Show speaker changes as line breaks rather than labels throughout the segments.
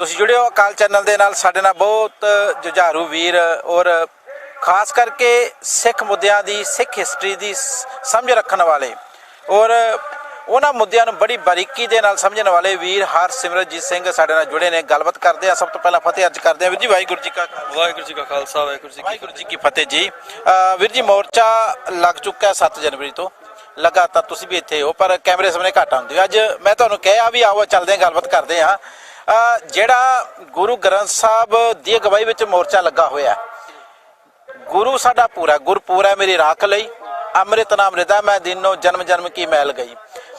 ਤੁਸੀਂ ਜੁੜਿਓ ਅਕਾਲ ਚੈਨਲ ਦੇ ਨਾਲ। ਸਾਡੇ ਨਾਲ ਬਹੁਤ ਜੁਝਾਰੂ ਵੀਰ ਔਰ ਖਾਸ ਕਰਕੇ ਸਿੱਖ ਮੁੱਦਿਆਂ ਦੀ ਸਿੱਖ ਹਿਸਟਰੀ ਦੀ ਸਮਝ ਰੱਖਣ ਵਾਲੇ ਔਰ ਉਹਨਾਂ ਮੁੱਦਿਆਂ ਨੂੰ ਬੜੀ ਬਾਰੀਕੀ ਦੇ ਨਾਲ ਸਮਝਣ ਵਾਲੇ ਵੀਰ ਹਰਸਿਮਰਤਜੀਤ ਸਿੰਘ ਸਾਡੇ ਨਾਲ ਜੁੜੇ ਨੇ। ਗੱਲਬਾਤ ਕਰਦੇ ਆ ਸਭ ਤੋਂ ਪਹਿਲਾਂ ਫਤਿਹ ਅਰਜ ਕਰਦੇ ਆ ਵੀਰ ਜੀ ਵਾਹਿਗੁਰੂ ਜੀ ਕਾ ਖਾਲਸਾ।
ਵਾਹਿਗੁਰੂ ਜੀ ਕਾ ਖਾਲਸਾ ਵਾਹਿਗੁਰੂ ਜੀ ਕੀ
ਵਾਹਿਗੁਰੂ ਜੀ ਕੀ ਫਤਿਹ ਜੀ। ਵੀਰ ਜੀ ਮੋਰਚਾ ਲੱਗ ਚੁੱਕਾ ਹੈ 7 ਜਨਵਰੀ ਤੋਂ। ਲਗਾਤਾਰ ਤੁਸੀਂ ਵੀ ਇੱਥੇ ਹੋ ਪਰ ਕੈਮਰੇ ਸਾਹਮਣੇ ਘੱਟ ਆਉਂਦੇ ਹੋ। ਅੱਜ ਮੈਂ ਤੁਹਾਨੂੰ ਕਿਹਾ ਵੀ ਆਓ ਚੱਲਦੇ ਹਾਂ ਗੱਲਬਾਤ ਕਰਦੇ ਹਾਂ। ਅ, ਜਿਹੜਾ ਗੁਰੂ ਗ੍ਰੰਥ ਸਾਹਿਬ ਦੀ ਅਗਵਾਈ ਵਿੱਚ ਮੋਰਚਾ ਲੱਗਾ ਹੋਇਆ ਗੁਰੂ ਸਾਡਾ ਪੂਰਾ ਗੁਰਪੂਰ ਹੈ ਮੇਰੀ ਰਾਖ ਲਈ। ਅੰਮ੍ਰਿਤ ਨਾਮ ਰਿਦਾ ਮੈਂ, ਦਿਨੋ ਜਨਮ ਜਨਮ ਕੀ ਮੈਲ ਗਈ।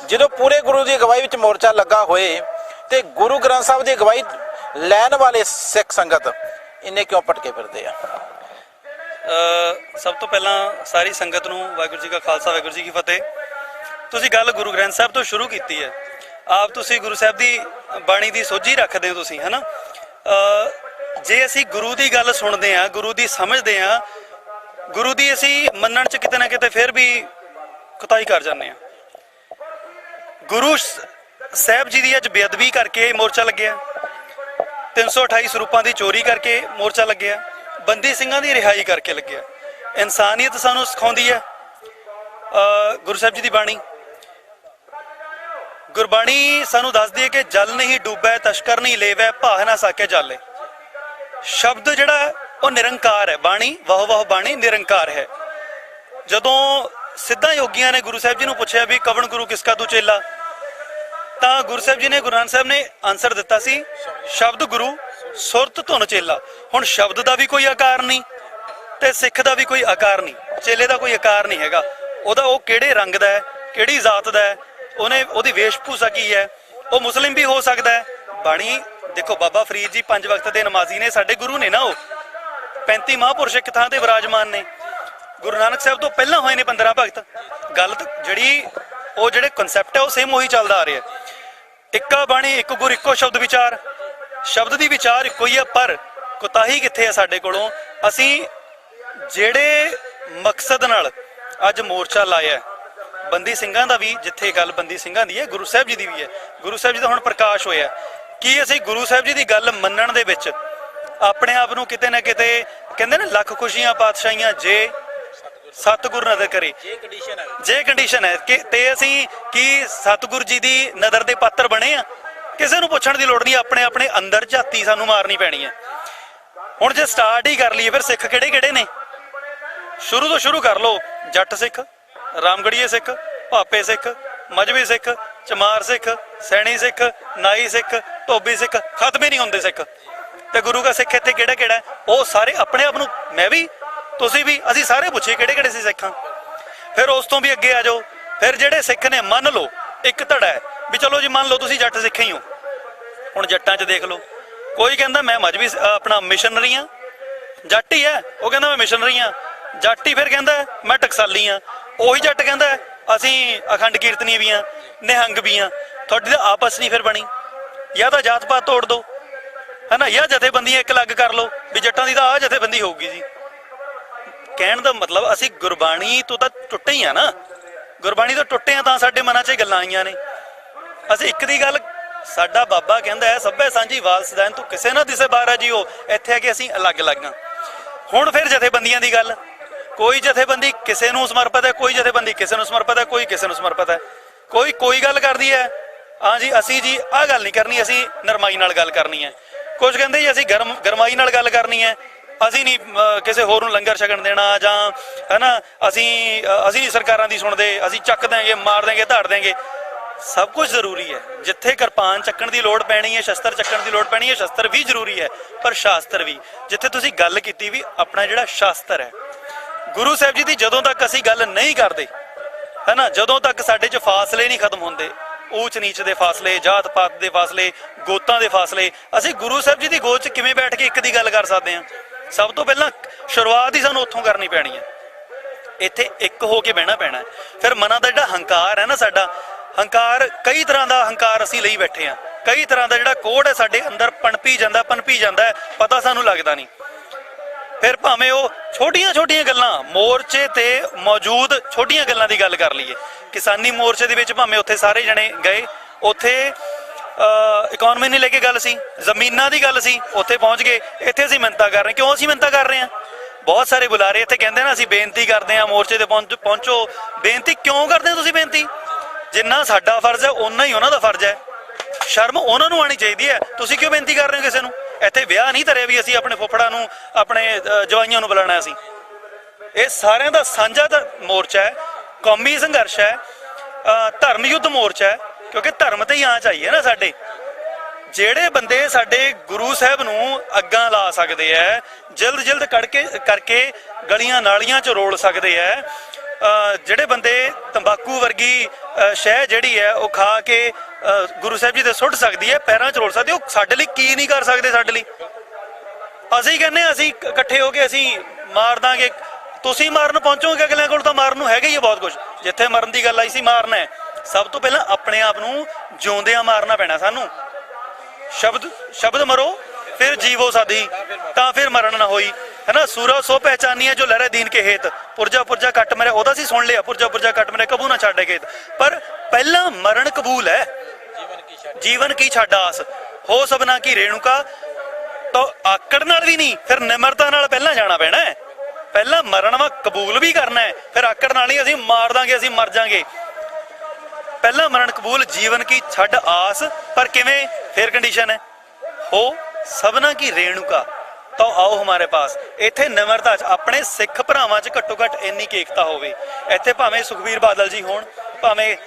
ਜਦੋਂ ਪੂਰੇ ਗੁਰੂ ਦੀ ਅਗਵਾਈ ਵਿੱਚ ਮੋਰਚਾ ਲੱਗਾ ਹੋਏ ਤੇ ਗੁਰੂ ਗ੍ਰੰਥ ਸਾਹਿਬ ਦੀ ਅਗਵਾਈ ਲੈਣ ਵਾਲੇ ਸਿੱਖ ਸੰਗਤ ਇੰਨੇ ਕਿਉਂ ਭਟਕੇ ਫਿਰਦੇ ਆ?
ਸਭ ਤੋਂ ਪਹਿਲਾਂ ਸਾਰੀ ਸੰਗਤ ਨੂੰ ਵਾਹਿਗੁਰੂ ਜੀ ਕਾ ਖਾਲਸਾ, ਵਾਹਿਗੁਰੂ ਜੀ ਕੀ ਫਤਿਹ। ਤੁਸੀਂ ਗੱਲ ਗੁਰੂ ਗ੍ਰੰਥ ਸਾਹਿਬ ਤੋਂ ਸ਼ੁਰੂ ਕੀਤੀ ਹੈ। ਆਪ ਤੁਸੀਂ ਗੁਰੂ ਸਾਹਿਬ ਦੀ ਬਾਣੀ ਦੀ ਸੋਝੀ ਰੱਖਦੇ ਹੋ ਤੁਸੀਂ ਹੈਨਾ? ਅ, ਜੇ ਅਸੀਂ ਗੁਰੂ ਦੀ ਗੱਲ ਸੁਣਦੇ ਆ ਗੁਰੂ ਦੀ ਸਮਝਦੇ ਆ ਗੁਰੂ ਦੀ ਅਸੀਂ ਮੰਨਣ ਚ ਕਿਤੇ ਨਾ ਕਿਤੇ ਫਿਰ ਵੀ ਕੁਤਾਈ ਕਰ ਜਾਂਦੇ ਆ ਗੁਰੂ ਸ- ਸਾਹਿਬ ਜੀ ਦੀ ਅੱਜ ਬੇਅਦਬੀ ਕਰਕੇ ਮੋਰਚਾ ਲੱਗਿਆ। 328 ਸਰੂਪਾਂ ਦੀ ਚੋਰੀ ਕਰਕੇ ਮੋਰਚਾ ਲੱਗਿਆ। ਬੰਦੀ ਸਿੰਘਾਂ ਦੀ ਰਿਹਾਈ ਕਰਕੇ ਲੱਗਿਆ। ਇਨਸਾਨੀਅਤ ਸਾਨੂੰ ਸਿਖਾਉਂਦੀ ਹੈ। ਗੁਰੂ ਸਾਹਿਬ ਜੀ ਦੀ ਬਾਣੀ। ਗੁਰਬਾਣੀ ਸਾਨੂੰ ਦੱਸਦੀ ਹੈ ਕਿ ਜਲ ਨਹੀਂ ਡੁੱਬੈ, ਤਸ਼ਕਰ ਨਹੀਂ ਲੇਵੈ ਭਾਹ ਨਾ ਸਾਕੇ ਜਾਲੇ। ਸ਼ਬਦ ਜਿਹੜਾ ਉਹ ਨਿਰੰਕਾਰ ਹੈ। ਬਾਣੀ, ਵਾਹ ਵਾਹ ਬਾਣੀ ਨਿਰੰਕਾਰ ਹੈ। ਜਦੋਂ ਸਿੱਧਾ ਯੋਗੀਆਂ ਨੇ ਗੁਰੂ ਸਾਹਿਬ ਜੀ ਨੂੰ ਪੁੱਛਿਆ ਵੀ ਕਵਣ ਗੁਰੂ ਕਿਸ ਕਾ ਤੂੰ ਚੇਲਾ? ਤਾਂ ਗੁਰੂ ਸਾਹਿਬ ਜੀ ਨੇ, ਗੁਰੂ ਨਾਨਕ ਸਾਹਿਬ ਨੇ ਆਨਸਰ ਦਿੱਤਾ ਸੀ, ਸ਼ਬਦ ਗੁਰੂ, ਸੁਰਤ ਧੁਨ ਚੇਲਾ। ਹੁਣ ਸ਼ਬਦ ਦਾ ਵੀ ਕੋਈ ਆਕਾਰ ਨਹੀਂ ਤੇ ਸਿੱਖ ਦਾ ਵੀ ਕੋਈ ਆਕਾਰ ਨਹੀਂ। ਚੇਲੇ ਦਾ ਕੋਈ ਆਕਾਰ ਨਹੀਂ ਹੈਗਾ। ਉਹਦਾ ਉਹ ਕਿਹੜੇ ਰੰਗ ਦਾ ਹੈ, ਕਿਹੜੀ ਜ਼ਾਤ ਦਾ ਹੈ ਉਹਨੇ ਉਹਦੀ ਵੇਸ਼ਭੂਸ਼ਾ ਕੀ ਹੈ? ਉਹ ਮੁਸਲਿਮ ਵੀ ਹੋ ਸਕਦਾ ਹੈ। ਬਾਣੀ, ਦੇਖੋ ਬਾਬਾ ਫਰੀਦ ਜੀ ਪੰਜ ਵਕਤ ਦੇ ਨਮਾਜ਼ੀ ਨੇ, ਸਾਡੇ ਗੁਰੂ ਨੇ ਨਾ ਉਹ। 35 ਮਹਾਂਪੁਰਸ਼ ਇੱਕ ਥਾਂ ਤੇ ਵਿਰਾਜਮਾਨ ਨੇ। ਗੁਰੂ ਨਾਨਕ ਸਾਹਿਬ ਤੋਂ ਪਹਿਲਾਂ ਹੋਏ ਨੇ 15 ਭਗਤ ਗੱਲ ਜਿਹੜੀ ਉਹ ਜਿਹੜੇ ਕਨਸੈਪਟ ਹੈ, ਉਹ ਸੇਮ ਉਹੀ ਚੱਲਦਾ ਆ ਰਿਹਾ ਇੱਕਾ ਬਾਣੀ, ਇੱਕ ਗੁਰ, ਇੱਕੋ ਸ਼ਬਦ ਵਿਚਾਰ। ਸ਼ਬਦ ਦੀ ਵਿਚਾਰ ਇੱਕੋ ਹੀ ਆ, ਪਰ ਕੁਤਾਹੀ ਕਿੱਥੇ ਆ ਸਾਡੇ ਕੋਲੋਂ? ਅਸੀਂ ਜਿਹੜੇ ਮਕਸਦ ਨਾਲ ਅੱਜ ਮੋਰਚਾ ਲਾਇਆ ਬੰਦੀ ਸਿੰਘਾਂ ਦਾ ਵੀ ਜਿੱਥੇ ਗੱਲ ਬੰਦੀ ਸਿੰਘਾਂ ਦੀ ਹੈ ਗੁਰੂ ਸਾਹਿਬ ਜੀ ਦੀ ਵੀ ਹੈ। ਗੁਰੂ ਸਾਹਿਬ ਜੀ ਦਾ ਹੁਣ ਪ੍ਰਕਾਸ਼ ਹੋਇਆ ਕੀ ਅਸੀਂ ਗੁਰੂ ਸਾਹਿਬ ਜੀ ਦੀ ਗੱਲ ਮੰਨਣ ਦੇ ਵਿੱਚ ਆਪਣੇ ਆਪ ਨੂੰ ਕਿਤੇ ਨਾ ਕਿਤੇ ਕਹਿੰਦੇ ਨੇ ਲੱਖ ਖੁਸ਼ੀਆਂ ਪਾਤਸ਼ਾਹੀਆਂ ਜੇ ਸਤਿਗੁਰ ਨਜ਼ਰ ਕਰੇ।
ਇਹ ਕੰਡੀਸ਼ਨ ਹੈ।
ਜੇ ਕੰਡੀਸ਼ਨ ਹੈ ਕਿ ਤੇ ਅਸੀਂ ਕੀ ਸਤਿਗੁਰ ਜੀ ਦੀ ਨਜ਼ਰ ਦੇ ਪਾਤਰ ਬਣੇ ਆ? ਕਿਸੇ ਨੂੰ ਪੁੱਛਣ ਦੀ ਲੋੜ ਨਹੀਂ ਆਪਣੇ ਆਪਣੇ ਅੰਦਰ ਝਾਤੀ ਸਾਨੂੰ ਮਾਰਨੀ ਪੈਣੀ ਹੈ। ਹੁਣ ਜੇ ਸਟਾਰਟ ਹੀ ਕਰ ਲਈਏ ਫਿਰ ਸਿੱਖ ਕਿਹੜੇ ਕਿਹੜੇ ਨੇ? ਸ਼ੁਰੂ ਤੋਂ ਸ਼ੁਰੂ ਕਰ ਲਓ ਜੱਟ ਸਿੱਖ। ਰਾਮਗੜੀਏ ਸਿੱਖ, ਭਾਪੇ ਸਿੱਖ ਮਜਬੀ ਸਿੱਖ, ਚਮਾਰ ਸਿੱਖ, ਸੈਣੀ ਸਿੱਖ, ਨਾਈ ਸਿੱਖ, ਧੋਬੀ ਸਿੱਖ, ਖਤਮ ਹੀ ਨਹੀਂ ਹੁੰਦੇ ਸਿੱਖ। ਤੇ ਗੁਰੂ ਦਾ ਸਿੱਖ ਇੱਥੇ ਕਿਹੜਾ ਕਿਹੜਾ ਉਹ ਸਾਰੇ ਆਪਣੇ ਆਪ ਨੂੰ, ਮੈਂ ਵੀ, ਤੁਸੀਂ ਵੀ, ਅਸੀਂ ਸਾਰੇ ਪੁੱਛੇ ਕਿਹੜੇ ਕਿਹੜੇ ਸੀ ਸਿੱਖਾਂ ਫਿਰ ਉਸ ਤੋਂ ਵੀ ਅੱਗੇ ਆ ਜਾਓ। ਫਿਰ ਜਿਹੜੇ ਸਿੱਖ ਨੇ, ਮੰਨ ਲਓ, ਇੱਕ ਧੜਾ ਹੈ, ਵੀ ਚਲੋ ਜੀ ਮੰਨ ਲਓ ਤੁਸੀਂ ਜੱਟ ਸਿੱਖ ਹੀ ਹੋ। ਹੁਣ ਜੱਟਾਂ 'ਚ ਦੇਖ ਲਓ, ਕੋਈ ਕਹਿੰਦਾ ਮੈਂ ਮਜਬੀ ਆਪਣਾ ਮਿਸ਼ਨਰੀ ਆ ਜੱਟ ਹੀ ਹੈ, ਉਹ ਕਹਿੰਦਾ ਮੈਂ ਮਿਸ਼ਨਰੀ ਆ ਜੱਟ ਹੀ ਫਿਰ ਕਹਿੰਦਾ, ਮੈਂ ਟਕਸਾਲੀ ਆ ਉਹੀ ਜੱਟ ਕਹਿੰਦਾ, ਅਸੀਂ ਅਖੰਡ ਕੀਰਤਨੀ ਵੀ ਆ, ਨਿਹੰਗ ਵੀ ਆ, ਤੁਹਾਡੀ ਤਾਂ ਆਪਸ ਨਹੀਂ ਫਿਰ ਬਣੀ। ਜਾਂ ਤਾਂ ਜਾਤ ਪਾਤ ਤੋੜ ਦਿਓ ਹਨਾ, ਜਾਂ ਜਥੇਬੰਦੀਆਂ ਇੱਕ ਅਲੱਗ ਕਰ ਲਓ, ਵੀ ਜੱਟਾਂ ਦੀ ਤਾਂ ਆ ਜਥੇਬੰਦੀ ਹੋਊਗੀ ਜੀ। ਕਹਿਣ ਦਾ ਮਤਲਬ, ਅਸੀਂ ਗੁਰਬਾਣੀ ਤੋਂ ਤਾਂ ਟੁੱਟੇ ਹੀ ਆ ਨਾ। ਗੁਰਬਾਣੀ ਤੋਂ ਟੁੱਟੇ ਆ ਤਾਂ ਸਾਡੇ ਮਨਾਂ 'ਚ ਇਹ ਗੱਲਾਂ ਆਈਆਂ ਨੇ। ਅਸੀਂ ਇੱਕ ਦੀ ਗੱਲ, ਸਾਡਾ ਬਾਬਾ ਕਹਿੰਦਾ ਹੈ, ਸਭੇ ਸਾਂਝੀ ਵਾਲਸਦਾਨ ਤੂੰ ਕਿਸੇ ਨਾ ਦਿਸੇ ਬਾਹਰ ਆ ਜੀਓ, ਇੱਥੇ ਆ ਕੇ ਅਸੀਂ ਅਲੱਗ-ਅਲੱਗ ਹਾਂ ਹੁਣ ਫਿਰ ਜਥੇਬੰਦੀਆਂ ਦੀ ਗੱਲ। ਕੋਈ ਜਥੇਬੰਦੀ ਕਿਸੇ ਨੂੰ ਸਮਰਪਿਤ ਹੈ, ਕੋਈ ਜਥੇਬੰਦੀ ਕਿਸੇ ਨੂੰ ਸਮਰਪਿਤ ਹੈ, ਕੋਈ ਕਿਸੇ ਨੂੰ ਸਮਰਪਿਤ ਹੈ। ਕੋਈ ਕੋਈ ਗੱਲ ਕਰਦੀ ਹੈ, ਹਾਂ ਜੀ, ਅਸੀਂ ਜੀ ਆਹ ਗੱਲ ਨਹੀਂ ਕਰਨੀ, ਅਸੀਂ ਨਰਮਾਈ ਨਾਲ ਗੱਲ ਕਰਨੀ ਹੈ। ਕੁਝ ਕਹਿੰਦੇ ਜੀ, ਅਸੀਂ ਗਰਮ, ਗਰਮਾਈ ਨਾਲ ਗੱਲ ਕਰਨੀ ਹੈ। ਅਸੀਂ ਨਹੀਂ ਕਿਸੇ ਹੋਰ ਨੂੰ ਲੰਗਰ ਛਕਣ ਦੇਣਾ ਜਾਂ, ਹੈਨਾ, ਅਸੀਂ ਅਸੀਂ ਨਹੀਂ ਸਰਕਾਰਾਂ ਦੀ ਸੁਣਦੇ, ਅਸੀਂ ਚੱਕ ਦਾਂਗੇ ਮਾਰ ਦਾਂਗੇ ਧਾੜ ਦਾਂਗੇ ਸਭ ਕੁਝ ਜ਼ਰੂਰੀ ਹੈ। ਜਿੱਥੇ ਕਿਰਪਾਨ ਚੱਕਣ ਦੀ ਲੋੜ ਪੈਣੀ ਹੈ, ਸ਼ਸਤਰ ਚੱਕਣ ਦੀ ਲੋੜ ਪੈਣੀ ਹੈ, ਸ਼ਸਤਰ ਵੀ ਜ਼ਰੂਰੀ ਹੈ, ਪਰ ਸ਼ਾਸਤਰ ਵੀ। ਜਿੱਥੇ ਤੁਸੀਂ ਗੱਲ ਕੀਤੀ ਵੀ ਆਪਣਾ ਜਿਹੜਾ ਸ਼ਾਸਤਰ ਹੈ ਗੁਰੂ ਸਾਹਿਬ ਜੀ ਦੀ ਜਦੋਂ ਤੱਕ ਅਸੀਂ ਗੱਲ ਨਹੀਂ ਕਰਦੇ, ਹੈਨਾ, ਜਦੋਂ ਤੱਕ ਸਾਡੇ 'ਚ ਫਾਸਲੇ ਨਹੀਂ ਖਤਮ ਹੁੰਦੇ, ਊਚ ਨੀਚ ਦੇ ਫਾਸਲੇ, ਜਾਤ ਪਾਤ ਦੇ ਫਾਸਲੇ, ਗੋਤਾਂ ਦੇ ਫਾਸਲੇ, ਅਸੀਂ ਗੁਰੂ ਸਾਹਿਬ ਜੀ ਦੀ ਗੋਦ 'ਚ ਕਿਵੇਂ ਬੈਠ ਕੇ ਇੱਕ ਦੀ ਗੱਲ ਕਰ ਸਕਦੇ ਹਾਂ? ਸਭ ਤੋਂ ਪਹਿਲਾਂ ਸ਼ੁਰੂਆਤ ਹੀ ਸਾਨੂੰ ਉੱਥੋਂ ਕਰਨੀ ਪੈਣੀ ਹੈ। ਇੱਥੇ ਇੱਕ ਹੋ ਕੇ ਬਹਿਣਾ ਪੈਣਾ ਫਿਰ ਮਨਾਂ ਦਾ ਜਿਹੜਾ ਹੰਕਾਰ ਹੈ ਨਾ ਸਾਡਾ, ਹੰਕਾਰ ਕਈ ਤਰ੍ਹਾਂ ਦਾ ਹੰਕਾਰ ਅਸੀਂ ਲਈ ਬੈਠੇ ਆ ਕਈ ਤਰ੍ਹਾਂ ਦਾ ਜਿਹੜਾ ਕੋਡ ਹੈ ਸਾਡੇ ਅੰਦਰ ਪਣਪੀ ਜਾਂਦਾ ਪਨਪੀ ਜਾਂਦਾ ਹੈ, ਪਤਾ ਸਾਨੂੰ ਲੱਗਦਾ ਨਹੀਂ। ਫਿਰ ਭਾਵੇਂ ਉਹ ਛੋਟੀਆਂ ਛੋਟੀਆਂ ਗੱਲਾਂ, ਮੋਰਚੇ ਤੇ ਮੌਜੂਦ ਛੋਟੀਆਂ ਗੱਲਾਂ ਦੀ ਗੱਲ ਕਰ ਲਈਏ। ਕਿਸਾਨੀ ਮੋਰਚੇ ਦੇ ਵਿੱਚ ਭਾਵੇਂ ਉੱਥੇ ਸਾਰੇ ਜਣੇ ਗਏ, ਉੱਥੇ ਇਕਨੋਮੀ ਨੂੰ ਲੈ ਕੇ ਗੱਲ ਸੀ, ਜ਼ਮੀਨਾਂ ਦੀ ਗੱਲ ਸੀ, ਉੱਥੇ ਪਹੁੰਚ ਗਏ, ਇੱਥੇ ਅਸੀਂ ਮਿੰਤਾ ਕਰ ਰਹੇ ਕਿਉਂ ਅਸੀਂ ਮਿੰਤਾ ਕਰ ਰਹੇ ਹਾਂ? ਬਹੁਤ ਸਾਰੇ ਬੁਲਾਰੇ ਇੱਥੇ ਕਹਿੰਦੇ ਨਾ, ਅਸੀਂ ਬੇਨਤੀ ਕਰਦੇ ਹਾਂ ਮੋਰਚੇ ਤੇ ਪਹੁੰਚ- ਪਹੁੰਚੋ। ਬੇਨਤੀ ਕਿਉਂ ਕਰਦੇ ਤੁਸੀਂ ਬੇਨਤੀ? ਜਿੰਨਾ ਸਾਡਾ ਫਰਜ਼ ਹੈ, ਓਨਾ ਹੀ ਉਹਨਾਂ ਦਾ ਫਰਜ਼ ਹੈ। ਸ਼ਰਮ ਉਹਨਾਂ ਨੂੰ ਆਣੀ ਚਾਹੀਦੀ ਹੈ। ਤੁਸੀਂ ਕਿਉਂ ਬੇਨਤੀ ਕਰ ਰਹੇ ਹੋ ਕਿਸੇ ਨੂੰ? ਇੱਥੇ ਵਿਆਹ ਨਹੀਂ ਧਰਿਆ ਵੀ ਅਸੀਂ ਆਪਣੇ ਫੁੱਫੜਾਂ ਨੂੰ, ਆਪਣੇ ਜਵਾਈਆਂ ਨੂੰ ਬੁਲਾਣਾ ਸੀ। ਇਹ ਸਾਰਿਆਂ ਦਾ ਸਾਂਝਾ ਦਾ ਮੋਰਚਾ ਹੈ, ਕੌਮੀ ਸੰਘਰਸ਼ ਹੈ ਧਰਮ ਯੁੱਧ ਮੋਰਚਾ ਹੈ, ਕਿਉਂਕਿ ਧਰਮ ਤੇ ਹੀ ਆਂਚ ਆਈ ਹੈ ਨਾ ਸਾਡੇ। ਜਿਹੜੇ ਬੰਦੇ ਸਾਡੇ ਗੁਰੂ ਸਾਹਿਬ ਨੂੰ ਅੱਗਾਂ ਲਾ ਸਕਦੇ ਐ, ਜਲਦ ਜਲਦ ਕੜਕੇ, ਕਰਕੇ ਗਲੀਆਂ ਨਾਲੀਆਂ 'ਚ ਰੋਲ ਸਕਦੇ ਐ ਜਿਹੜੇ ਬੰਦੇ ਤੰਬਾਕੂ ਵਰਗੀ ਸ਼ਹਿ ਜਿਹੜੀ ਹੈ, ਉਹ ਖਾ ਕੇ ਗੁਰੂ ਸਾਹਿਬ ਜੀ ਦੇ ਸੁੱਟ ਸਕਦੀ ਹੈ, ਪੈਰਾਂ 'ਚ ਰੋਲ ਸਕਦੀ ਉਹ ਸਾਡੇ ਲਈ ਕੀ ਨਹੀਂ ਕਰ ਸਕਦੇ ਸਾਡੇ ਲਈ? ਅਸੀਂ ਕਹਿੰਦੇ ਅਸੀਂ ਇਕੱਠੇ ਹੋ ਕੇ ਅਸੀਂ ਮਾਰ ਦਾਂਗੇ। ਤੁਸੀਂ ਮਾਰਨ ਪਹੁੰਚੋਗੇ ਅਗਲਿਆਂ ਕੋਲ ਤਾਂ ਮਾਰਨ ਨੂੰ ਹੈਗਾ ਹੀ ਹੈ ਬਹੁਤ ਕੁਝ ਜਿੱਥੇ ਮਰਨ ਦੀ ਗੱਲ ਆਈ ਸੀ, ਮਾਰਨਾ ਹੈ। ਸਭ ਤੋਂ ਪਹਿਲਾਂ ਆਪਣੇ ਆਪ ਨੂੰ ਜਿਉਂਦਿਆਂ ਮਾਰਨਾ ਪੈਣਾ ਸਾਨੂੰ। ਸ਼ਬਦ ਸ਼ਬਦ ਮਰੋ, ਫਿਰ ਜੀਵੋ ਸਾਦੀ ਤਾਂ ਫਿਰ ਮਰਨ ਨਾ ਹੋਈ। ਹੈਨਾ ਸੂਰਾ ਸੋ ਪਹਿਚਾਨੀਏ ਜੋ ਲਹਿਰੇ ਦੀਨ ਕੇ ਹੇਤ। ਪੁਰਜਾ ਪੁਰਜਾ ਕੱਟ ਮਰੇ, ਉਹਦਾ ਸੀ ਸੁਣ ਲਿਆ। ਪੁਰਜਾ ਪੁਰਜਾ ਕੱਟ ਮਰੇ, ਕਬੂ ਨਾ ਛੱਡੇ ਖੇਤ ਪਰ ਪਹਿਲਾਂ ਮਰਨ ਕਬੂਲ ਹੈ। ਜੀਵਨ ਕੀ ਛੱਡ ਆਸ? ਹੋ ਸਭਨਾ ਕੀ ਰੇਣੂਕਾ? ਤਾਂ ਆਕੜ ਨਾਲ ਵੀ ਨਹੀਂ, ਫਿਰ ਨਿਮਰਤਾ ਨਾਲ ਪਹਿਲਾਂ ਜਾਣਾ ਪੈਣਾ ਹੈ। ਪਹਿਲਾਂ ਮਰਨ ਵਾ ਕਬੂਲ ਵੀ ਕਰਨਾ ਹੈ। ਫਿਰ ਆਕੜ ਨਾਲ ਹੀ ਅਸੀਂ ਮਾਰ ਦਾਂਗੇ, ਅਸੀਂ ਮਰ ਜਾਾਂਗੇ। ਪਹਿਲਾ ਮਰਨ ਕਬੂਲ, ਜੀਵਨ ਕੀ ਛੱਡ ਆਸ? ਪਰ ਕਿਵੇਂ? ਫਿਰ ਕੰਡੀਸ਼ਨ ਹੈ। ਹੋ ਸਭਨਾ ਕੀ ਰੇਣੂਕਾ। ਤਾਂ ਆਓ ਹਮਾਰੇ ਪਾਸ। ਇੱਥੇ ਨਿਮਰਤਾ ਚ, ਆਪਣੇ ਸਿੱਖ ਭਰਾਵਾਂ ਚ ਘੱਟੋ ਘੱਟ ਇੰਨੀ ਕੁ ਏਕਤਾ ਹੋਵੇ। ਇੱਥੇ ਭਾਵੇਂ ਸੁਖਬੀਰ ਬਾਦਲ ਜੀ ਹੋਣ, ਭਾਵੇਂ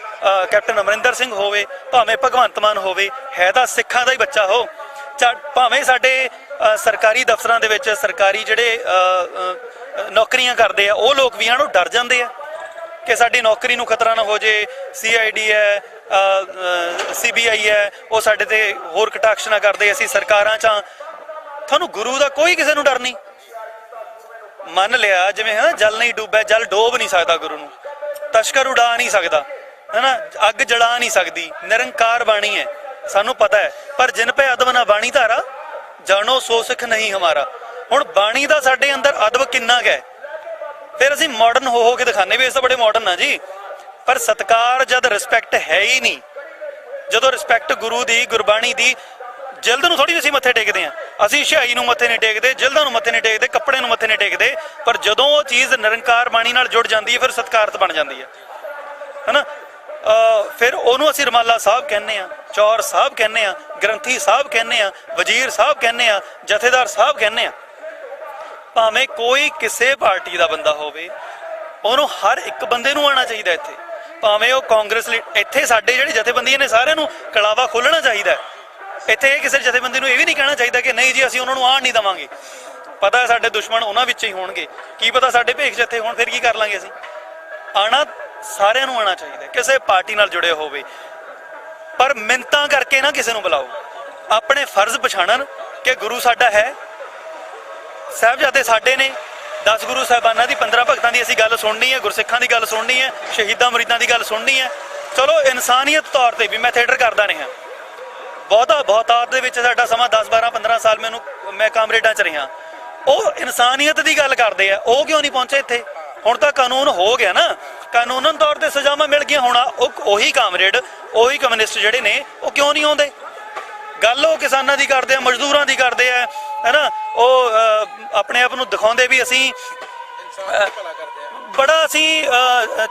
ਕੈਪਟਨ ਅਮਰਿੰਦਰ ਸਿੰਘ ਹੋਵੇ, ਭਾਵੇਂ ਭਗਵੰਤ ਮਾਨ ਹੋਵੇ, ਹੈ ਤਾਂ ਸਿੱਖਾਂ ਦਾ ਹੀ ਬੱਚਾ ਹੋ। ਚਾ- ਭਾਵੇਂ ਸਾਡੇ ਸਰਕਾਰੀ ਦਫ਼ਤਰਾਂ ਦੇ ਵਿੱਚ ਸਰਕਾਰੀ ਜਿਹੜੇ ਨੌਕਰੀਆਂ ਕਰਦੇ ਆ, ਉਹ ਲੋਕ ਵੀ ਇਹਨਾਂ ਨੂੰ ਡਰ ਜਾਂਦੇ ਆ ਕਿ ਸਾਡੀ ਨੌਕਰੀ ਨੂੰ ਖਤਰਾ ਨਾ ਹੋ ਜੇ। ਸੀਆਈਡੀ ਹੈ ਸੀਬੀਆਈ ਹੈ, ਉਹ ਸਾਡੇ ਤੇ ਹੋਰ ਕਟਾਕਸ਼ ਨਾ ਕਰਦੇ। ਅਸੀਂ ਸਰਕਾਰਾਂ ਚ ਹਾਂ। ਤੁਹਾਨੂੰ ਗੁਰੂ ਦਾ ਕੋਈ ਕਿਸੇ ਨੂੰ ਡਰ ਨਹੀਂ। ਮੰਨ ਲਿਆ, ਜਿਵੇਂ, ਹੈ, ਜਲ ਨਹੀਂ ਡੁੱਬਿਆ, ਜਲ ਡੋਬ ਨਹੀਂ ਸਕਦਾ ਗੁਰੂ ਨੂੰ। ਤਸ਼ਕਰ ਉਡਾ ਨਹੀਂ ਸਕਦਾ, ਹੈਨਾ, ਅੱਗ ਜਲਾ ਨਹੀਂ ਸਕਦੀ, ਨਿਰੰਕਾਰ ਬਾਣੀ ਹੈ, ਸਾਨੂੰ ਪਤਾ ਹੈ। ਪਰ ਜਿਨ ਪੈ ਅਦਬ ਨਾ ਬਾਣੀ ਧਾਰਾ, ਜਾਣੋ ਸੋ ਸਿੱਖ ਨਹੀਂ ਹਮਾਰਾ। ਹੁਣ ਬਾਣੀ ਦਾ ਸਾਡੇ ਅੰਦਰ ਅਦਬ ਕਿੰਨਾ ਕੁ ਹੈ? ਫਿਰ ਅਸੀਂ ਮਾਡਰਨ ਹੋ ਹੋ ਕੇ ਦਿਖਾਣੇ ਵੀ ਇਸ ਤਾਂ ਬੜੇ ਮਾਡਰਨ ਆ ਜੀ। ਪਰ ਸਤਕਾਰ ਜਦ ਰਿਸਪੈਕਟ ਹੈ ਹੀ ਨਹੀਂ। ਜਦੋਂ ਰਿਸਪੈਕਟ ਗੁਰੂ ਦੀ, ਗੁਰਬਾਣੀ ਦੀ ਜਿਲਦ ਨੂੰ ਥੋੜੀ ਅਸੀਂ ਮੱਥੇ ਟੇਕਦੇ ਆ ਅਸੀਂ ਸ਼ਹਾਈ ਨੂੰ ਮੱਥੇ ਨਹੀਂ ਟੇਕਦੇ, ਜਿਲਦਾਂ ਨੂੰ ਮੱਥੇ ਨਹੀਂ ਟੇਕਦੇ, ਕੱਪੜੇ ਨੂੰ ਮੱਥੇ ਨਹੀਂ ਟੇਕਦੇ, ਪਰ ਜਦੋਂ ਉਹ ਚੀਜ਼ ਨਿਰੰਕਾਰ ਬਾਣੀ ਨਾਲ ਜੁੜ ਜਾਂਦੀ ਹੈ, ਫਿਰ ਸਤਕਾਰਤ ਬਣ ਜਾਂਦੀ ਹੈ। ਹਨਾ? ਫਿਰ ਉਹਨੂੰ ਅਸੀਂ ਰਮਾਲਾ ਸਾਹਿਬ ਕਹਿੰਦੇ ਆ ਚੌਰ ਸਾਹਿਬ ਕਹਿੰਦੇ ਆ ਗ੍ਰੰਥੀ ਸਾਹਿਬ ਕਹਿੰਦੇ ਆ ਵਜ਼ੀਰ ਸਾਹਿਬ ਕਹਿੰਦੇ ਆ ਜਥੇਦਾਰ ਸਾਹਿਬ ਕਹਿੰਦੇ ਆ ਭਾਵੇਂ ਕੋਈ ਕਿਸੇ ਪਾਰਟੀ ਦਾ ਬੰਦਾ ਹੋਵੇ, ਉਹਨੂੰ ਹਰ ਇੱਕ ਬੰਦੇ ਨੂੰ ਆਉਣਾ ਚਾਹੀਦਾ ਇੱਥੇ। ਭਾਵੇਂ ਉਹ ਕਾਂਗਰਸ ਲਈ ਇੱਥੇ ਸਾਡੇ ਜਿਹੜੇ ਜਥੇਬੰਦੀਆਂ ਨੇ ਸਾਰਿਆਂ ਨੂੰ ਕਲਾਵਾ ਖੋਲਣਾ ਚਾਹੀਦਾ ਹੈ। ਇੱਥੇ ਇਹ ਕਿਸੇ ਜਥੇਬੰਦੀ ਨੂੰ ਇਹ ਵੀ ਨਹੀਂ ਕਹਿਣਾ ਚਾਹੀਦਾ ਕਿ ਨਹੀਂ ਜੀ, ਅਸੀਂ ਉਹਨਾਂ ਨੂੰ ਆਣ ਨਹੀਂ ਦਵਾਂਗੇ। ਪਤਾ ਹੈ ਸਾਡੇ ਦੁਸ਼ਮਣ ਉਹਨਾਂ ਵਿੱਚ ਹੀ ਹੋਣਗੇ। ਕੀ ਪਤਾ ਸਾਡੇ ਭੇਖ ਜਥੇ ਹੋਣ, ਫਿਰ ਕੀ ਕਰ ਲਾਂਗੇ ਅਸੀਂ? ਆਣਾ ਸਾਰਿਆਂ ਨੂੰ ਆਣਾ ਚਾਹੀਦਾ ਕਿਸੇ ਪਾਰਟੀ ਨਾਲ ਜੁੜੇ ਹੋਵੇ। ਪਰ ਮਿੰਤਾਂ ਕਰਕੇ ਨਾ ਕਿਸੇ ਨੂੰ ਬੁਲਾਓ। ਆਪਣੇ ਫਰਜ਼ ਪਛਾਣਨ ਕਿ ਗੁਰੂ ਸਾਡਾ ਹੈ। ਸਾਹਿਬਜ਼ਾਦੇ ਸਾਡੇ ਨੇ 10 ਗੁਰੂ ਸਾਹਿਬਾਨਾਂ ਦੀ 15 ਭਗਤਾਂ ਦੀ ਅਸੀਂ ਗੱਲ ਸੁਣਨੀ ਹੈ, ਗੁਰਸਿੱਖਾਂ ਦੀ ਗੱਲ ਸੁਣਨੀ ਹੈ, ਸ਼ਹੀਦਾਂ ਮਰੀਦਾਂ ਦੀ ਗੱਲ ਸੁਣਨੀ ਹੈ। ਚਲੋ ਇਨਸਾਨੀਅਤ ਤੌਰ ਤੇ ਵੀ ਮੈਂ ਥੀਏਟਰ ਕਰਦਾ ਰਿਹਾ। ਬਹੁਤਾ ਬਹੁਤਾਤ ਦੇ ਵਿੱਚ ਸਾਡਾ ਸਮਾਂ 10 12 15 ਸਾਲ ਮੈਨੂੰ ਮੈਂ ਕਾਮਰੇਡਾਂ ਚ ਰਿਹਾ ਉਹ ਇਨਸਾਨੀਅਤ ਦੀ ਗੱਲ ਕਰਦੇ ਆ, ਉਹ ਕਿਉਂ ਨਹੀਂ ਪਹੁੰਚੇ ਇੱਥੇ? ਹੁਣ ਤਾਂ ਕਾਨੂੰਨ ਹੋ ਗਿਆ ਨਾ। ਕਾਨੂੰਨਨ ਤੌਰ ਤੇ ਸਜ਼ਾਵਾਂ ਮਿਲ ਗਈਆਂ, ਹੋਣਾ ਉਹ ਉਹੀ ਕਾਮਰੇਡ, ਉਹੀ ਕਮਿਊਨਿਸਟ ਜਿਹੜੇ ਨੇ, ਉਹ ਕਿਉਂ ਨਹੀਂ ਆਉਂਦੇ? ਗੱਲ ਉਹ ਕਿਸਾਨਾਂ ਦੀ ਕਰਦੇ ਆ, ਮਜ਼ਦੂਰਾਂ ਦੀ ਕਰਦੇ ਆ, ਹੈਨਾ? ਉਹ ਆਪਣੇ ਆਪ ਨੂੰ ਦਿਖਾਉਂਦੇ ਵੀ ਅਸੀਂ ਬੜਾ ਅਸੀਂ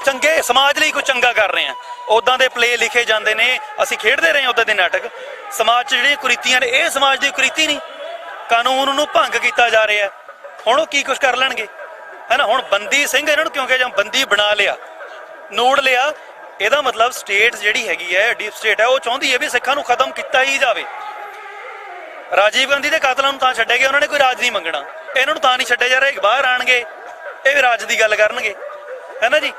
ਚੰਗੇ ਸਮਾਜ ਲਈ ਕੁਝ ਚੰਗਾ ਕਰ ਰਹੇ ਹਾਂ। ਉਦਾਂ ਦੇ ਪਲੇ ਲਿਖੇ ਜਾਂਦੇ ਨੇ, ਅਸੀਂ ਖੇਡਦੇ ਰਹੇ ਹਾਂ ਉਦਾਂ ਦੇ ਨਾਟਕ। ਸਮਾਜ 'ਚ ਜਿਹੜੀਆਂ ਕੁਰੀਤੀਆਂ ਨੇ, ਇਹ ਸਮਾਜ ਦੀ ਕੁਰੀਤੀ ਨਹੀਂ। ਕਾਨੂੰਨ ਨੂੰ ਭੰਗ ਕੀਤਾ ਜਾ ਰਿਹਾ ਹੁਣ ਉਹ ਕੀ ਕੁਝ ਕਰ ਲੈਣਗੇ? ਹੈਨਾ ਹੁਣ ਬੰਦੀ ਸਿੰਘ ਇਹਨਾਂ ਨੂੰ ਕਿਉਂਕਿ ਜਾਂ, ਬੰਦੀ ਬਣਾ ਲਿਆ, ਨੋੜ ਲਿਆ। ਇਹਦਾ ਮਤਲਬ ਸਟੇਟ ਜਿਹੜੀ ਹੈਗੀ ਹੈ ਡੀਪ ਸਟੇਟ ਹੈ, ਉਹ ਚਾਹੁੰਦੀ ਹੈ ਵੀ ਸਿੱਖਾਂ ਨੂੰ ਖਤਮ ਕੀਤਾ ਹੀ ਜਾਵੇ। ਰਾਜੀਵ ਗਾਂਧੀ ਦੇ ਕਾਤਲਾਂ ਨੂੰ ਤਾਂ ਛੱਡਿਆ ਗਿਆ, ਉਹਨਾਂ ਨੇ ਕੋਈ ਰਾਜ ਨਹੀਂ ਮੰਗਣਾ। ਇਹਨਾਂ ਨੂੰ ਤਾਂ ਨਹੀਂ ਛੱਡਿਆ ਜਾ ਰਿਹਾ ਇਹ ਬਾਹਰ ਆਣਗੇ। ਇਹ ਵੀ ਰਾਜ ਦੀ ਗੱਲ ਕਰਨਗੇ। ਹੈ ਨਾ ਜੀ?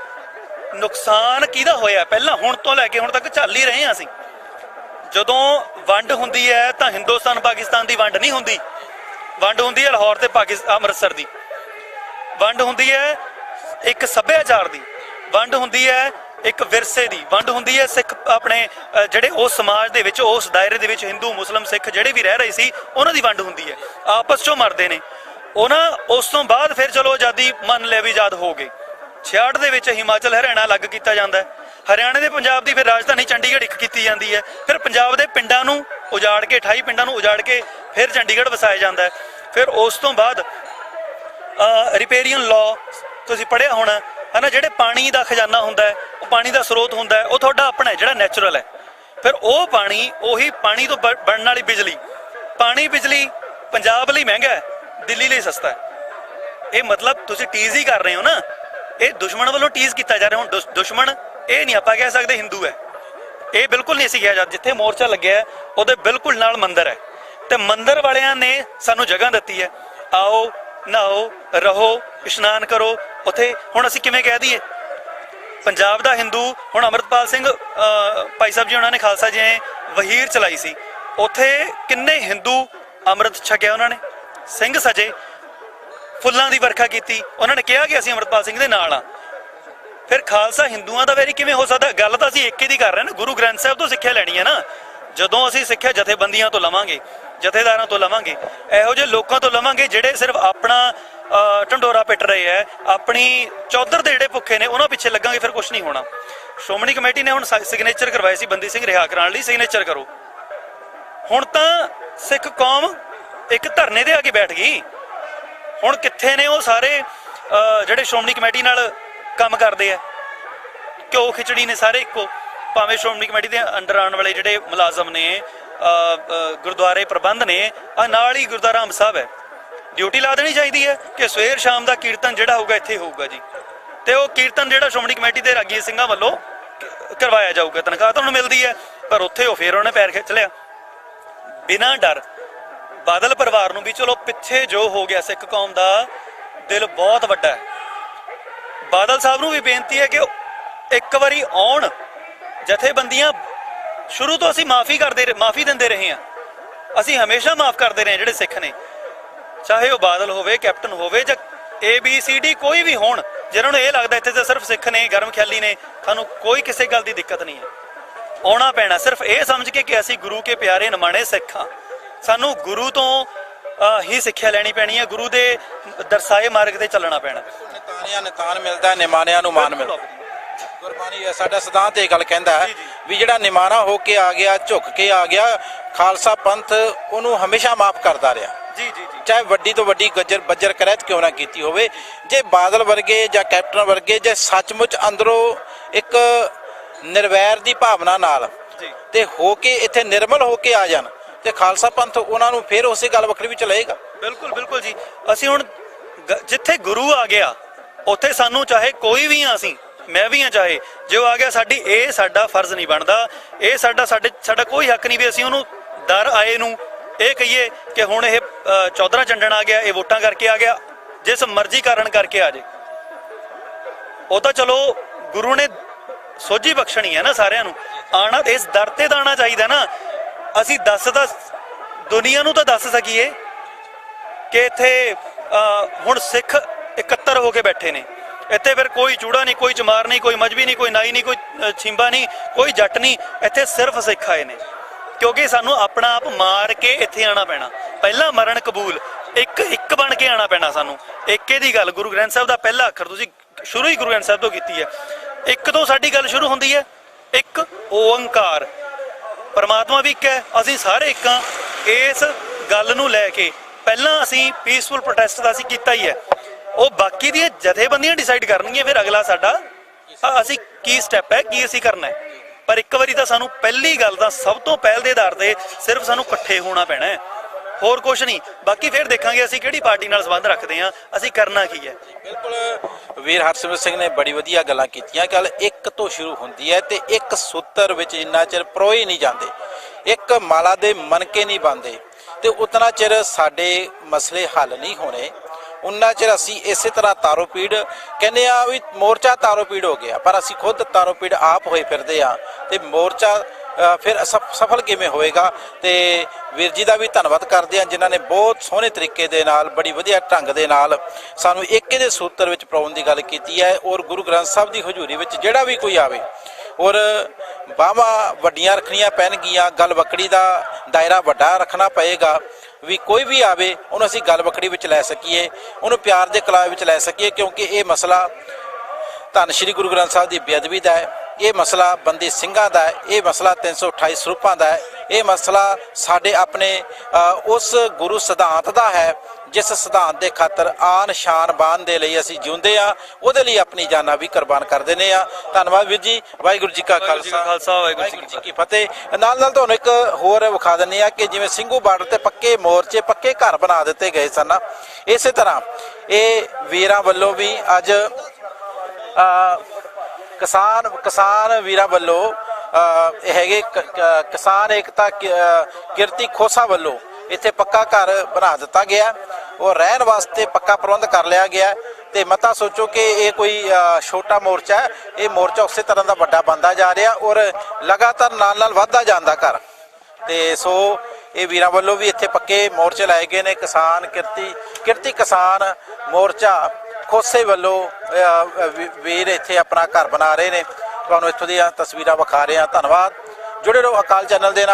ਨੁਕਸਾਨ ਕਿਹਦਾ ਹੋਇਆ? ਪਹਿਲਾਂ ਹੁਣ ਤੋਂ ਲੈ ਕੇ ਹੁਣ ਤੱਕ ਚੱਲ ਹੀ ਰਹੇ ਹਾਂ ਅਸੀਂ। ਜਦੋਂ ਵੰਡ ਹੁੰਦੀ ਹੈ ਤਾਂ ਹਿੰਦੁਸਤਾਨ, ਪਾਕਿਸਤਾਨ ਦੀ ਵੰਡ ਨਹੀਂ ਹੁੰਦੀ। ਵੰਡ ਹੁੰਦੀ ਹੈ ਲਾਹੌਰ ਤੇ ਪਾਕਿਸਤਾਨ ਅੰਮ੍ਰਿਤਸਰ ਦੀ। ਵੰਡ ਹੁੰਦੀ ਹੈ ਇੱਕ ਸੱਭਿਆਚਾਰ ਦੀ। ਵੰਡ ਹੁੰਦੀ ਹੈ ਇੱਕ ਵਿਰਸੇ ਦੀ। ਵੰਡ ਹੁੰਦੀ ਹੈ ਸਿੱਖ ਆਪਣੇ ਜਿਹੜੇ ਉਸ ਸਮਾਜ ਦੇ ਵਿੱਚ, ਉਸ ਦਾਇਰੇ ਦੇ ਵਿੱਚ ਹਿੰਦੂ, ਮੁਸਲਮ, ਸਿੱਖ ਜਿਹੜੇ ਵੀ ਰਹਿ ਰਹੇ ਸੀ, ਉਹਨਾਂ ਦੀ ਵੰਡ ਹੁੰਦੀ ਹੈ। ਆਪਸ ਚੋਂ ਮਰਦੇ ਨੇ। ਉਹ ਨਾ ਉਸ ਤੋਂ ਬਾਅਦ ਫਿਰ ਚਲੋ ਆਜ਼ਾਦੀ ਮੰਨ ਲਿਆ ਵੀ ਆਜ਼ਾਦ ਹੋ ਗਏ। 66 ਦੇ ਵਿੱਚ ਹਿਮਾਚਲ ਹਰਿਆਣਾ ਅਲੱਗ ਕੀਤਾ ਜਾਂਦਾ ਹੈ। ਹਰਿਆਣੇ ਦੇ ਪੰਜਾਬ ਦੀ ਫਿਰ ਰਾਜਧਾਨੀ ਚੰਡੀਗੜ੍ਹ ਇੱਕ ਕੀਤੀ ਜਾਂਦੀ ਹੈ। ਫਿਰ ਪੰਜਾਬ ਦੇ ਪਿੰਡਾਂ ਨੂੰ ਉਜਾੜ ਕੇ 28 ਪਿੰਡਾਂ ਨੂੰ ਉਜਾੜ ਕੇ ਫਿਰ ਚੰਡੀਗੜ੍ਹ ਵਸਾਇਆ ਜਾਂਦਾ ਹੈ। ਫਿਰ ਉਸ ਤੋਂ ਬਾਅਦ ਰਿਪੇਰੀਅਨ ਲਾਅ ਤੁਸੀਂ ਪੜ੍ਹਿਆ ਹੋਣਾ, ਹਨਾ, ਜਿਹੜੇ ਪਾਣੀ ਦਾ ਖਜ਼ਾਨਾ ਹੁੰਦਾ ਹੈ, ਉਹ ਪਾਣੀ ਦਾ ਸਰੋਤ ਹੁੰਦਾ ਹੈ, ਉਹ ਤੁਹਾਡਾ ਆਪਣਾ ਹੈ, ਜਿਹੜਾ ਨੈਚੁਰਲ ਹੈ। ਫਿਰ ਉਹ ਪਾਣੀ, ਉਹੀ ਪਾਣੀ ਤੋਂ ਬ- ਬਣਨ ਵਾਲੀ ਬਿਜਲੀ। ਪਾਣੀ ਬਿਜਲੀ ਪੰਜਾਬ ਲਈ ਮਹਿੰਗਾ ਹੈ। ਦਿੱਲੀ ਲਈ ਸਸਤਾ ਹੈ। ਇਹ ਮਤਲਬ ਤੁਸੀਂ ਟੀਜ਼ ਹੀ ਕਰ ਰਹੇ ਹੋ ਨਾ। ਇਹ ਦੁਸ਼ਮਣ ਵੱਲੋਂ ਟੀਜ਼ ਕੀਤਾ ਜਾ ਰਿਹਾ। ਹੁਣ ਦੁਸ਼- ਦੁਸ਼ਮਣ ਇਹ ਨਹੀਂ ਆਪਾਂ ਕਹਿ ਸਕਦੇ ਹਿੰਦੂ ਹੈ। ਇਹ ਬਿਲਕੁਲ ਨਹੀਂ ਸੀ ਕਿਹਾ ਜਾਂਦਾ ਜਿੱਥੇ ਮੋਰਚਾ ਲੱਗਿਆ ਉਹਦੇ ਬਿਲਕੁਲ ਨਾਲ ਮੰਦਿਰ ਹੈ। ਤੇ ਮੰਦਿਰ ਵਾਲਿਆਂ ਨੇ ਸਾਨੂੰ ਜਗ੍ਹਾ ਦਿੱਤੀ ਹੈ। ਆਓ, ਨਹਾਓ, ਰਹੋ, ਇਸ਼ਨਾਨ ਕਰੋ। ਉੱਥੇ ਹੁਣ ਅਸੀਂ ਕਿਵੇਂ ਕਹਿ ਦਈਏ? ਪੰਜਾਬ ਦਾ ਹਿੰਦੂ ਹੁਣ ਅਮਰਤਪਾਲ ਸਿੰਘ ਭਾਈ ਸਾਹਿਬ ਜੀ ਉਹਨਾਂ ਨੇ ਖਾਲਸਾ ਜੀ ਵਹੀਰ ਚਲਾਈ ਸੀ। ਉੱਥੇ ਕਿੰਨੇ ਹਿੰਦੂ ਅੰਮ੍ਰਿਤ ਛਕਿਆ ਉਹਨਾਂ ਨੇ? ਸਿੰਘ ਸਜੇ ਫੁੱਲਾਂ ਦੀ ਵਰਖਾ ਕੀਤੀ। ਉਹਨਾਂ ਨੇ ਕਿਹਾ ਕਿ ਅਸੀਂ ਅਮਰਤਪਾਲ ਸਿੰਘ ਦੇ ਨਾਲ ਆ। ਫਿਰ ਖਾਲਸਾ ਹਿੰਦੂਆਂ ਦਾ ਵੈਰੀ ਕਿਵੇਂ ਹੋ ਸਕਦਾ? ਗੱਲ ਤਾਂ ਅਸੀਂ ਇੱਕ ਦੀ ਕਰ ਰਹੇ ਨਾ। ਗੁਰੂ ਗ੍ਰੰਥ ਸਾਹਿਬ ਤੋਂ ਸਿੱਖਿਆ ਲੈਣੀ ਹੈ ਨਾ। ਜਦੋਂ ਅਸੀਂ ਸਿੱਖਿਆ ਜਥੇਬੰਦੀਆਂ ਤੋਂ ਲਵਾਂਗੇ ਜਥੇਦਾਰਾਂ ਤੋਂ ਲਵਾਂਗੇ ਇਹੋ ਜਿਹੇ ਲੋਕਾਂ ਤੋਂ ਲਵਾਂਗੇ ਜਿਹੜੇ ਸਿਰਫ ਆਪਣਾ ਅਹ, ਢੰਡੋਰਾ ਪਿੱਟ ਰਹੇ ਹੈ ਆਪਣੀ ਚੌਧਰ ਦੇ ਜਿਹੜੇ ਭੁੱਖੇ ਨੇ ਉਹਨਾਂ ਪਿੱਛੇ ਲੱਗਾਂਗੇ ਫਿਰ ਕੁਝ ਨਹੀਂ ਹੋਣਾ। ਸ਼੍ਰੋਮਣੀ ਕਮੇਟੀ ਨੇ ਹੁਣ ਸਿਗਨੇਚਰ ਕਰਵਾਏ ਸੀ ਬੰਦੀ ਸਿੰਘ ਰਿਹਾ ਕਰਾਉਣ ਲਈ ਸਿਗਨੇਚਰ ਕਰੋ। ਹੁਣ ਤਾਂ ਸਿੱਖ ਕੌਮ ਇੱਕ ਧਰਨੇ ਦੇ ਆ ਕੇ ਬੈਠ ਗਈ। ਹੁਣ ਕਿੱਥੇ ਨੇ ਉਹ ਸਾਰੇ ਜਿਹੜੇ ਸ਼੍ਰੋਮਣੀ ਕਮੇਟੀ ਨਾਲ ਕੰਮ ਕਰਦੇ ਆ? ਕਿਉਂ ਖਿਚੜੀ ਨੇ ਸਾਰੇ ਇੱਕੋ। ਭਾਵੇਂ ਸ਼੍ਰੋਮਣੀ ਕਮੇਟੀ ਦੇ ਅੰਡਰ ਆਉਣ ਵਾਲੇ ਜਿਹੜੇ ਮੁਲਾਜ਼ਮ ਨੇ ਗੁਰਦੁਆਰੇ ਪ੍ਰਬੰਧ ਨੇ ਆ ਨਾਲ ਹੀ ਗੁਰਦੁਆਰਾ ਰਾਮ ਸਾਹਿਬ ਹੈ। ਡਿਊਟੀ ਲਾ ਦੇਣੀ ਚਾਹੀਦੀ ਹੈ ਕਿ ਸਵੇਰ ਸ਼ਾਮ ਦਾ ਕੀਰਤਨ ਜਿਹੜਾ ਹੋਊਗਾ ਇੱਥੇ ਹੋਊਗਾ ਜੀ। ਤੇ ਉਹ ਕੀਰਤਨ ਜਿਹੜਾ ਸ਼੍ਰੋਮਣੀ ਕਮੇਟੀ ਦੇ ਰਾਗੀ ਸਿੰਘਾਂ ਵੱਲੋਂ ਕਰਵਾਇਆ ਜਾਊਗਾ। ਤਨਖਾਹ ਤੁਹਾਨੂੰ ਮਿਲਦੀ ਹੈ, ਪਰ ਉੱਥੇ ਉਹ ਫੇਰ ਉਹਨੇ ਪੈਰ ਖਿੱਚ ਲਿਆ। ਬਿਨਾਂ ਡਰ ਬਾਦਲ ਪਰਿਵਾਰ ਨੂੰ ਵੀ ਚਲੋ ਪਿੱਛੇ ਜੋ ਹੋ ਗਿਆ ਸਿੱਖ ਕੌਮ ਦਾ ਦਿਲ ਬਹੁਤ ਵੱਡਾ ਹੈ। ਬਾਦਲ ਸਾਹਿਬ ਨੂੰ ਵੀ ਬੇਨਤੀ ਹੈ ਕਿ ਇੱਕ ਵਾਰੀ ਆਉਣ। ਜਥੇਬੰਦੀਆਂ ਸ਼ੁਰੂ ਤੋਂ ਅਸੀਂ ਮਾਫੀ ਕਰਦੇ ਮਾਫੀ ਦਿੰਦੇ ਰਹੇ ਹਾਂ। ਅਸੀਂ ਹਮੇਸ਼ਾ ਮਾਫ ਕਰਦੇ ਰਹੇ ਹਾਂ ਜਿਹੜੇ ਸਿੱਖ ਨੇ। ਚਾਹੇ ਉਹ ਬਾਦਲ ਹੋਵੇ, ਕੈਪਟਨ ਹੋਵੇ ਜਾਂ ਏ ਬੀ ਸੀ ਡੀ ਕੋਈ ਵੀ ਹੋਣ ਜਿਹਨਾਂ ਨੂੰ ਇਹ ਲੱਗਦਾ ਇੱਥੇ ਤਾਂ ਸਿਰਫ ਸਿੱਖ ਨੇ, ਗਰਮ ਖਿਆਲੀ ਨੇ, ਸਾਨੂੰ ਕੋਈ ਕਿਸੇ ਗੱਲ ਦੀ ਦਿੱਕਤ ਨਹੀਂ ਹੈ। ਆਉਣਾ ਪੈਣਾ, ਸਿਰਫ ਇਹ ਸਮਝ ਕੇ ਕਿ ਅਸੀਂ ਗੁਰੂ ਕੇ ਪਿਆਰੇ ਨਮਾਣੇ ਸਿੱਖ ਹਾਂ। ਸਾਨੂੰ ਗੁਰੂ ਤੋਂ ਹੀ ਸਿੱਖਿਆ ਲੈਣੀ ਪੈਣੀ ਹੈ ਗੁਰੂ ਦੇ ਦਰਸਾਏ ਮਾਰਗ ਤੇ ਚੱਲਣਾ ਪੈਣਾ।
ਨਿਤਾਨਿਆਂ ਨਿਤਾਨ ਮਿਲਦਾ ਨਿਮਾਨਿਆਂ ਨੂੰ ਮਾਨ ਮਿਲਦਾ ਗੁਰਬਾਣੀ ਸਾਡਾ ਸਿਧਾਂਤ ਇਹ ਗੱਲ ਕਹਿੰਦਾ। ਵੀ ਜਿਹੜਾ ਨਿਮਾਣਾ ਹੋ ਕੇ ਆ ਗਿਆ ਝੁੱਕ ਕੇ ਆ ਗਿਆ ਖਾਲਸਾ ਪੰਥ ਉਹਨੂੰ ਹਮੇਸ਼ਾ ਮਾਫ ਕਰਦਾ ਰਿਹਾ।
ਜੀ ਜੀ ਜੀ।
ਚਾਹੇ ਵੱਡੀ ਤੋਂ ਵੱਡੀ ਗੱਜਰ ਬੱਜਰ ਕਰੈਤ ਕਿਉਂ ਨਾ ਕੀਤੀ ਹੋਵੇ ਜੇ ਬਾਦਲ ਵਰਗੇ ਜਾਂ ਕੈਪਟਨ ਵਰਗੇ ਜੇ ਸੱਚਮੁੱਚ ਅੰਦਰੋਂ ਇੱਕ ਨਿਰਵੈਰ ਦੀ ਭਾਵਨਾ ਨਾਲ ਤੇ ਹੋ ਕੇ ਇੱਥੇ ਨਿਰਮਲ ਹੋ ਕੇ ਆ ਜਾਣ ਤੇ ਖਾਲਸਾ ਪੰਥ ਉਹਨਾਂ ਨੂੰ ਫਿਰ ਉਸੇ ਗੱਲ ਵੱਖਰੀ ਵੀ ਚਲਾਏਗਾ
ਬਿਲਕੁਲ ਬਿਲਕੁਲ ਜੀ। ਅਸੀਂ ਹੁਣ ਜਿੱਥੇ ਗੁਰੂ ਆ ਗਿਆ ਉੱਥੇ ਸਾਨੂੰ ਚਾਹੇ ਕੋਈ ਵੀ ਆ ਅਸੀਂ ਮੈਂ ਵੀ ਆ ਚਾਹੇ ਜੇ ਉਹ ਆ ਗਿਆ ਸਾਡੀ ਇਹ ਸਾਡਾ ਫਰਜ਼ ਨਹੀਂ ਬਣਦਾ। ਇਹ ਸਾਡਾ ਸਾਡੇ ਸਾਡਾ ਕੋਈ ਹੱਕ ਨਹੀਂ ਵੀ ਅਸੀਂ ਉਹਨੂੰ ਦਰ ਆਏ ਨੂੰ। ਇਹ ਕਹੀਏ ਕਿ ਹੁਣ ਇਹ ਅ, ਚੌਧਰਾ ਚੰਡਣ ਆ ਗਿਆ ਇਹ ਵੋਟਾਂ ਕਰਕੇ ਆ ਗਿਆ ਜਿਸ ਮਰਜ਼ੀ ਕਾਰਨ ਕਰਕੇ ਆ ਜੇ। ਉਹ ਤਾਂ ਚਲੋ ਗੁਰੂ ਨੇ ਸੋਝੀ ਬਖਸ਼ਣੀ ਹੈ ਨਾ ਸਾਰਿਆਂ ਨੂੰ। ਆਣਾ ਇਸ ਦਰ ਤੇ ਤਾਂ ਆਉਣਾ ਚਾਹੀਦਾ ਨਾ। ਅਸੀਂ ਦੱਸ ਤਾਂ ਦੁਨੀਆ ਨੂੰ ਤਾਂ ਦੱਸ ਸਕੀਏ ਕਿ ਇੱਥੇ ਅਹ, ਹੁਣ ਸਿੱਖ ਇਕੱਤਰ ਹੋ ਕੇ ਬੈਠੇ ਨੇ। ਇੱਥੇ ਫਿਰ ਕੋਈ ਚੂੜਾ ਨਹੀਂ ਕੋਈ ਚਮਾਰ ਨਹੀਂ ਕੋਈ ਮਜਬੀ ਨਹੀਂ ਕੋਈ ਨਾਈ ਨਹੀਂ ਕੋਈ ਛਿੰਬਾ ਨਹੀਂ ਕੋਈ ਜੱਟ ਨਹੀਂ। ਇੱਥੇ ਸਿਰਫ ਸਿੱਖ ਆਏ ਨੇ। ਕਿਉਂਕਿ ਸਾਨੂੰ ਆਪਣਾ ਆਪ ਮਾਰ ਕੇ ਇੱਥੇ ਆਣਾ ਪੈਣਾ। ਪਹਿਲਾਂ ਮਰਨ ਕਬੂਲ ਇੱਕ ਇੱਕ ਬਣ ਕੇ ਆਣਾ ਪੈਣਾ ਸਾਨੂੰ। ਇੱਕੇ ਦੀ ਗੱਲ ਗੁਰੂ ਗ੍ਰੰਥ ਸਾਹਿਬ ਦਾ ਪਹਿਲਾ ਅੱਖਰ ਤੁਸੀਂ ਸ਼ੁਰੂ ਹੀ ਗੁਰੂ ਗ੍ਰੰਥ ਸਾਹਿਬ ਤੋਂ ਕੀਤੀ ਹੈ। ਇੱਕ ਤੋਂ ਸਾਡੀ ਗੱਲ ਸ਼ੁਰੂ ਹੁੰਦੀ ਹੈ। ਇੱਕ ਓੰਕਾਰ। ਪਰਮਾਤਮਾ ਵੀ ਇੱਕ ਹੈ, ਅਸੀਂ ਸਾਰੇ ਇੱਕ ਹਾਂ। ਇਸ ਗੱਲ ਨੂੰ ਲੈ ਕੇ ਪਹਿਲਾਂ ਅਸੀਂ ਪੀਸਫੁਲ ਪ੍ਰੋਟੈਸਟ ਦਾ ਅਸੀਂ ਕੀਤਾ ਹੀ ਹੈ। ਉਹ ਬਾਕੀ ਦੀਆਂ ਜਥੇਬੰਦੀਆਂ ਡਿਸਾਈਡ ਕਰਨਗੀਆਂ, ਫਿਰ ਅਗਲਾ ਸਾਡਾ ਅਸੀਂ ਕੀ ਸਟੈਪ ਹੈ, ਕੀ ਅਸੀਂ ਕਰਨਾ ਹੈ। ਪਰ ਇੱਕ ਵਾਰੀ ਤਾਂ ਸਾਨੂੰ ਪਹਿਲੀ ਗੱਲ ਤਾਂ ਸਭ ਤੋਂ ਪਹਿਲ ਦੇ ਆਧਾਰ ਤੇ ਸਿਰਫ ਸਾਨੂੰ ਇਕੱਠੇ ਹੋਣਾ ਪੈਣਾ ਹੈ। ਹੋਰ ਕੁਝ ਨਹੀਂ। ਬਾਕੀ ਫਿਰ ਦੇਖਾਂਗੇ ਅਸੀਂ ਕਿਹੜੀ ਪਾਰਟੀ ਨਾਲ ਸੰਬੰਧ ਰੱਖਦੇ ਹਾਂ। ਅਸੀਂ ਕਰਨਾ ਕੀ ਹੈ?
ਬਿਲਕੁਲ, ਵੀਰ ਹਰਸਿਮਰਤ ਸਿੰਘ ਨੇ ਬੜੀ ਵਧੀਆ ਗੱਲਾਂ ਕੀਤੀਆਂ। ਗੱਲ ਇੱਕ ਤੋਂ ਸ਼ੁਰੂ ਹੁੰਦੀ ਹੈ ਤੇ ਇੱਕ ਸੂਤਰ ਵਿੱਚ ਜਿੰਨਾ ਚਿਰ ਪਰੋਏ ਨਹੀਂ ਜਾਂਦੇ, ਇੱਕ ਮਾਲਾ ਦੇ ਮਨਕੇ ਨਹੀਂ ਬੰਦੇ ਤੇ ਉਤਨਾ ਚਿਰ ਸਾਡੇ ਮਸਲੇ ਹੱਲ ਨਹੀਂ ਹੋਣੇ। ਉਨਾ ਚਿਰ ਅਸੀਂ ਇਸੇ ਤਰ੍ਹਾਂ ਤਾਰੋ ਪੀੜ ਕਹਿੰਦੇ ਆ ਵੀ ਮੋਰਚਾ ਤਾਰੋ ਪੀੜ ਹੋ ਗਿਆ, ਪਰ ਅਸੀਂ ਖੁਦ ਤਾਰੋ ਪੀੜ ਆਪ ਹੋਏ ਫਿਰਦੇ ਆ ਤੇ ਮੋਰਚਾ ਫਿਰ ਸਫ- ਸਫਲ ਕਿਵੇਂ ਹੋਏਗਾ ਤੇ ਵੀਰ ਜੀ ਦਾ ਵੀ ਧੰਨਵਾਦ ਕਰਦੇ ਹਾਂ, ਜਿਨ੍ਹਾਂ ਨੇ ਬਹੁਤ ਸੋਹਣੇ ਤਰੀਕੇ ਦੇ ਨਾਲ, ਬੜੀ ਵਧੀਆ ਢੰਗ ਦੇ ਨਾਲ ਸਾਨੂੰ ਏਕੇ ਦੇ ਸੂਤਰ ਵਿੱਚ ਪਾਉਣ ਦੀ ਗੱਲ ਕੀਤੀ ਹੈ। ਔਰ ਗੁਰੂ ਗ੍ਰੰਥ ਸਾਹਿਬ ਦੀ ਹਜ਼ੂਰੀ ਵਿੱਚ ਜਿਹੜਾ ਵੀ ਕੋਈ ਆਵੇ, ਔਰ ਬਾਹਾਂ ਵੱਡੀਆਂ ਰੱਖਣੀਆਂ ਪੈਣਗੀਆਂ, ਗੱਲ ਬੱਕੜੀ ਦਾ ਦਾਇਰਾ ਵੱਡਾ ਰੱਖਣਾ ਪਏਗਾ। ਵੀ ਕੋਈ ਵੀ ਆਵੇ, ਉਹਨੂੰ ਅਸੀਂ ਗੱਲ ਬੱਕੜੀ ਵਿੱਚ ਲੈ ਸਕੀਏ, ਉਹਨੂੰ ਪਿਆਰ ਦੇ ਕਲਾ ਵਿੱਚ ਲੈ ਸਕੀਏ, ਕਿਉਂਕਿ ਇਹ ਮਸਲਾ ਧੰਨ ਸ਼੍ਰੀ ਗੁਰੂ ਗ੍ਰੰਥ ਸਾਹਿਬ ਦੀ ਬੇਅਦਬੀ ਦਾ ਹੈ। ਇਹ ਮਸਲਾ ਬੰਦੀ ਸਿੰਘਾਂ ਦਾ ਇਹ ਮਸਲਾ 328 ਸਰੂਪਾਂ ਦਾ ਇਹ ਮਸਲਾ ਸਾਡੇ ਆਪਣੇ ਉਸ ਗੁਰੂ ਸਿਧਾਂਤ ਦਾ ਹੈ ਜਿਸ ਸਿਧਾਂਤ ਦੇ ਖਾਤਰ ਆਨ ਸ਼ਾਨ ਬਾਨ ਦੇ ਲਈ ਅਸੀਂ ਜਿਉਂਦੇ ਆ ਉਹਦੇ ਲਈ ਆਪਣੀ ਜਾਨਾਂ ਵੀ ਕੁਰਬਾਨ ਕਰ ਦਿੰਦੇ ਆ ਧੰਨਵਾਦ ਵੀਰ ਜੀ ਵਾਹਿਗੁਰੂ ਜੀ ਕਾ ਖਾਲਸਾ।
ਖਾਲਸਾ, ਵਾਹਿਗੁਰੂ ਜੀ ਕੀ
ਫਤਿਹ। ਨਾਲ ਨਾਲ ਤੁਹਾਨੂੰ ਇੱਕ ਹੋਰ ਵਿਖਾ ਦਿੰਦੇ ਆ ਕਿ ਜਿਵੇਂ ਸਿੰਘੂ ਬਾਰਡਰ ਤੇ ਪੱਕੇ ਮੋਰਚੇ ਪੱਕੇ ਘਰ ਬਣਾ ਦਿੱਤੇ ਗਏ ਸਨ। ਇਸੇ ਤਰ੍ਹਾਂ ਇਹ ਵੀਰਾਂ ਵੱਲੋਂ ਵੀ ਅੱਜ ਕਿਸਾਨ ਕਿਸਾਨ ਵੀਰਾਂ ਵੱਲੋਂ ਹੈਗੇ ਕ- ਕ- ਕਿਸਾਨ ਏਕਤਾ ਕਿ- ਕਿਰਤੀ ਖੋਸਾ ਵੱਲੋਂ ਇੱਥੇ ਪੱਕਾ ਘਰ ਬਣਾ ਦਿੱਤਾ ਗਿਆ। ਉਹ ਰਹਿਣ ਵਾਸਤੇ ਪੱਕਾ ਪ੍ਰਬੰਧ ਕਰ ਲਿਆ ਗਿਆ। ਹੈ ਤੇ ਮਤਾ ਸੋਚੋ ਕਿ ਇਹ ਕੋਈ ਛੋਟਾ ਮੋਰਚਾ ਹੈ। ਇਹ ਮੋਰਚਾ ਉਸੇ ਤਰ੍ਹਾਂ ਦਾ ਵੱਡਾ ਬੰਦਾ ਜਾ ਰਿਹਾ ਔਰ ਲਗਾਤਾਰ ਨਾਲ ਨਾਲ ਵੱਧਦਾ ਜਾਂਦਾ ਘਰ। ਤੇ ਸੋ ਇਹ ਵੀਰਾਂ ਵੱਲੋਂ ਵੀ ਇੱਥੇ ਪੱਕੇ ਮੋਰਚੇ ਲਾਏ ਗਏ ਨੇ। ਕਿਸਾਨ ਕਿਰਤੀ ਕਿਰਤੀ ਕਿਸਾਨ ਮੋਰਚਾ ਖੋਸੇ ਵੱਲੋਂ ਵੀਰ ਇੱਥੇ ਆਪਣਾ ਘਰ ਬਣਾ ਰਹੇ ਨੇ। ਤੁਹਾਨੂੰ ਇੱਥੋਂ ਦੀਆਂ ਤਸਵੀਰਾਂ ਵਿਖਾ ਰਹੇ ਹਾਂ। ਧੰਨਵਾਦ। ਜੁੜੇ ਰਹੋ ਅਕਾਲ ਚੈਨਲ ਦੇ ਨਾਲ।